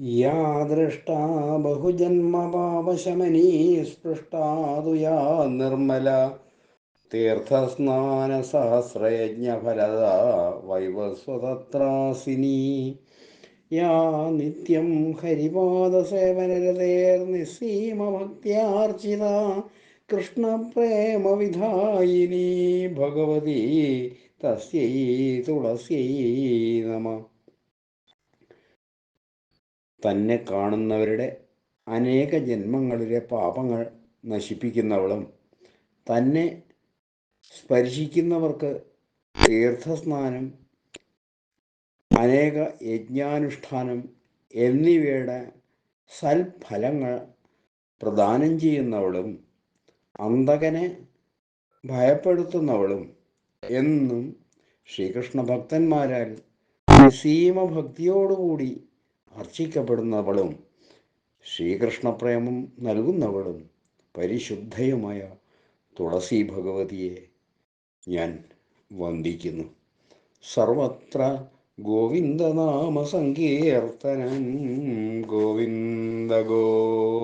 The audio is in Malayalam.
യാ ദൃഷ്ടാ ബഹുജന്മപാപശമനീ സ്പൃഷ്ടാതു യാ നിർമ്മല. തീർത്ഥസ്നാനസഹസ്രയജ്ഞഫലദ വൈവസ്വതത്രാസിനി. യാ നിത്യം ഹരിപാദസേവനരതേർനിസ്സീമഭക്ത്യാർച്ചിത കൃഷ്ണപ്രേമവിധായിനി ഭഗവതി. തസ്യൈ തുളസ്യൈ നമ. തന്നെ കാണുന്നവരുടെ അനേക ജന്മങ്ങളിലെ പാപങ്ങൾ നശിപ്പിക്കുന്നവളും തന്നെ സ്പർശിക്കുന്നവർക്ക് തീർത്ഥസ്നാനം അനേക യജ്ഞാനുഷ്ഠാനം എന്നിവയുടെ സൽഫലങ്ങൾ പ്രദാനം ചെയ്യുന്നവളും അന്തകനെ ഭയപ്പെടുത്തുന്നവളും എന്നും ശ്രീകൃഷ്ണ ഭക്തന്മാരാൽ നിസീമ ഭക്തിയോടുകൂടി അർച്ചിക്കപ്പെടുന്നവളും ശ്രീകൃഷ്ണപ്രേമം നൽകുന്നവളും പരിശുദ്ധയുമായ തുളസി ഭഗവതിയെ ഞാൻ വന്ദിക്കുന്നു. സർവത്ര ഗോവിന്ദനാമ സങ്കീർത്തനം ഗോവിന്ദ ഗോവിന്ദ